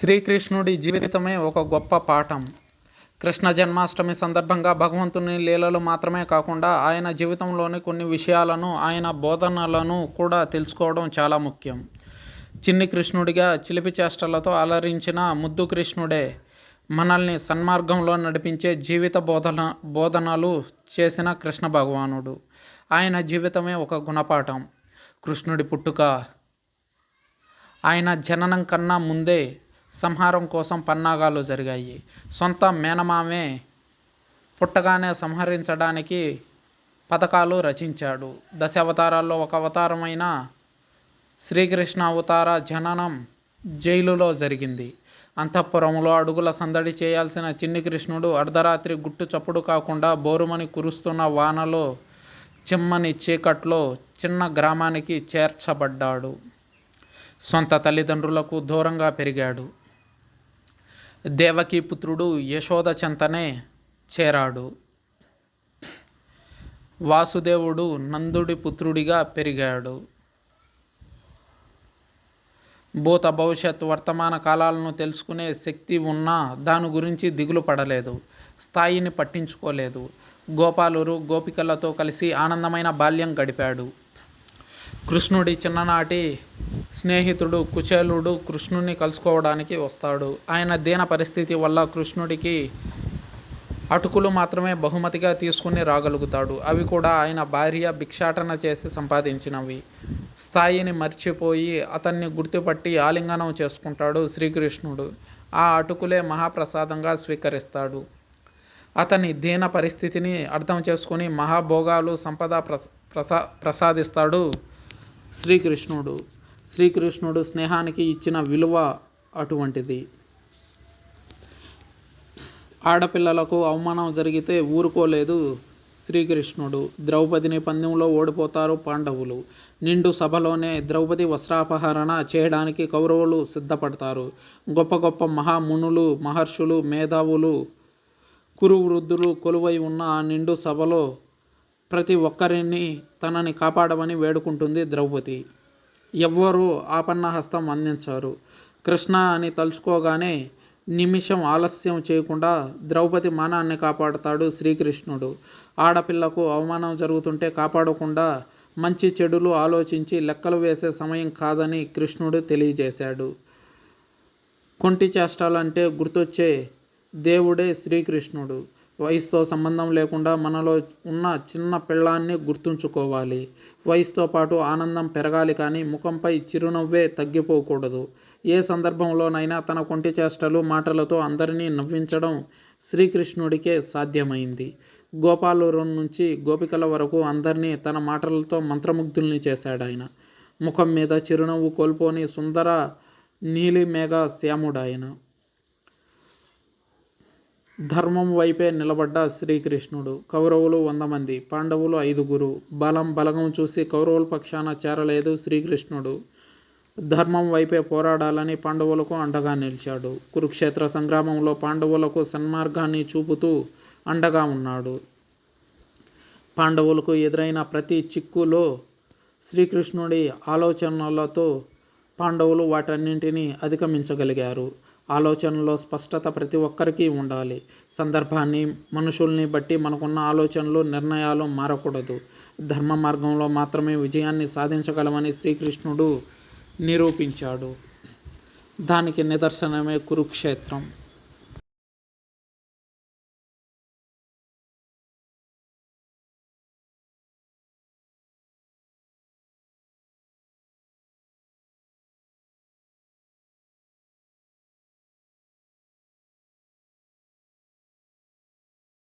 శ్రీకృష్ణుడి జీవితమే ఒక గొప్ప పాఠం. కృష్ణ జన్మాష్టమి సందర్భంగా భగవంతుని లీలలు మాత్రమే కాకుండా ఆయన జీవితంలోని కొన్ని విషయాలను ఆయన బోధనలను కూడా తెలుసుకోవడం చాలా ముఖ్యం. చిన్ని కృష్ణుడిగా చిలిపి చేష్టలతో అలరించిన ముద్దు కృష్ణుడే మనల్ని సన్మార్గంలో నడిపించే జీవిత బోధన బోధనలు చేసిన కృష్ణ భగవానుడు. ఆయన జీవితమే ఒక గుణపాఠం. కృష్ణుడి పుట్టుక ఆయన జననం కన్నా ముందే సంహారం కోసం పన్నాగాలు జరిగాయి. సొంత మేనమామే పుట్టగానే సంహరించడానికి పథకాలు రచించాడు. దశ అవతారాల్లో ఒక అవతారమైన శ్రీకృష్ణ అవతార జననం జైలులో జరిగింది. అంతఃపురంలో అడుగుల సందడి చేయాల్సిన చిన్ని కృష్ణుడు అర్ధరాత్రి గుట్టు చప్పుడు కాకుండా బోరుమని కురుస్తున్న వానలో చిమ్మని చీకట్లో చిన్న గ్రామానికి చేర్చబడ్డాడు. సొంత తల్లిదండ్రులకు దూరంగా పెరిగాడు. దేవకీ పుత్రుడు యశోద చెంతనే చేరాడు. వాసుదేవుడు నందుడి పుత్రుడిగా పెరిగాడు. భూత భవిష్యత్ వర్తమాన కాలాలను తెలుసుకునే శక్తి ఉన్నా దాని గురించి దిగులు పడలేదు స్థాయిని పట్టించుకోలేదు. గోపాలురు గోపికలతో కలిసి ఆనందమైన బాల్యం గడిపాడు. కృష్ణుడి చిన్ననాటి స్నేహితుడు కుచేలుడు కృష్ణుని కలుసుకోవడానికి వస్తాడు. ఆయన దీన పరిస్థితి వల్ల కృష్ణుడికి అటుకులు మాత్రమే బహుమతిగా తీసుకుని రాగలుగుతాడు. అవి కూడా ఆయన భార్య భిక్షాటన చేసి సంపాదించినవి. స్థాయిని మర్చిపోయి అతన్ని గుర్తుపట్టి ఆలింగనం చేసుకుంటాడు శ్రీకృష్ణుడు. ఆ అటుకులే మహాప్రసాదంగా స్వీకరిస్తాడు. అతని దీన పరిస్థితిని అర్థం చేసుకుని మహాభోగాలు సంపద ప్రసా ప్రసాదిస్తాడు. శ్రీకృష్ణుడు శ్రీకృష్ణుడు స్నేహానికి ఇచ్చిన విలువ అటువంటిది. ఆడపిల్లలకు అవమానం జరిగితే ఊరుకోలేదు శ్రీకృష్ణుడు. ద్రౌపదిని పందెంలో ఓడిపోతారు పాండవులు. నిండు సభలోనే ద్రౌపది వస్త్రాపహరణ చేయడానికి కౌరవులు సిద్ధపడతారు. గొప్ప గొప్ప మహామునులు మహర్షులు మేధావులు కురువృద్ధులు కొలువై ఉన్న ఆ నిండు సభలో ప్రతి ఒక్కరిని తనని కాపాడమని వేడుకుంటుంది ద్రౌపది. ఎవ్వరూ ఆపన్న హస్తం అందించారు. కృష్ణ అని తలుచుకోగానే నిమిషం ఆలస్యం చేయకుండా ద్రౌపది మానాన్ని కాపాడుతాడు శ్రీకృష్ణుడు. ఆడపిల్లకు అవమానం జరుగుతుంటే కాపాడకుండా మంచి చెడులు ఆలోచించి లెక్కలు వేసే సమయం కాదని కృష్ణుడు తెలియజేశాడు. కొంటి చేష్టాలంటే గుర్తొచ్చే దేవుడే శ్రీకృష్ణుడు. వయసుతో సంబంధం లేకుండా మనలో ఉన్న చిన్న పిల్లాన్ని గుర్తుంచుకోవాలి. వయసుతో పాటు ఆనందం పెరగాలి కానీ ముఖంపై చిరునవ్వే తగ్గిపోకూడదు. ఏ సందర్భంలోనైనా తన కొంటి చేష్టలు మాటలతో అందరినీ నవ్వించడం శ్రీకృష్ణుడికే సాధ్యమైంది. గోపాలూరు నుంచి గోపికల వరకు అందరినీ తన మాటలతో మంత్రముగ్ధుల్ని చేశాడు ఆయన. ముఖం మీద చిరునవ్వు కోల్పోని సుందర నీలిమేఘ శ్యాముడాయన ధర్మం వైపే నిలబడ్డ శ్రీకృష్ణుడు. కౌరవులు వంద మంది పాండవులు ఐదుగురు. బలం బలగం చూసి కౌరవుల పక్షాన చేరలేదు శ్రీకృష్ణుడు. ధర్మం వైపే పోరాడాలని పాండవులకు అండగా నిలిచాడు. కురుక్షేత్ర సంగ్రామంలో పాండవులకు సన్మార్గాన్ని చూపుతూ అండగా ఉన్నాడు. పాండవులకు ఎదురైన ప్రతి చిక్కులో శ్రీకృష్ణుడి ఆలోచనలతో పాండవులు వాటన్నింటినీ అధిగమించగలిగారు. ఆలోచనలో స్పష్టత ప్రతి ఒక్కరికి ఉండాలి. సందర్భాన్ని మనుషుల్ని బట్టి మనకున్న ఆలోచనలు నిర్ణయాలు మారకూడదు. ధర్మ మార్గంలో మాత్రమే విజయాన్ని సాధించగలమని శ్రీకృష్ణుడు నిరూపించాడు. దానికి నిదర్శనమే కురుక్షేత్రం.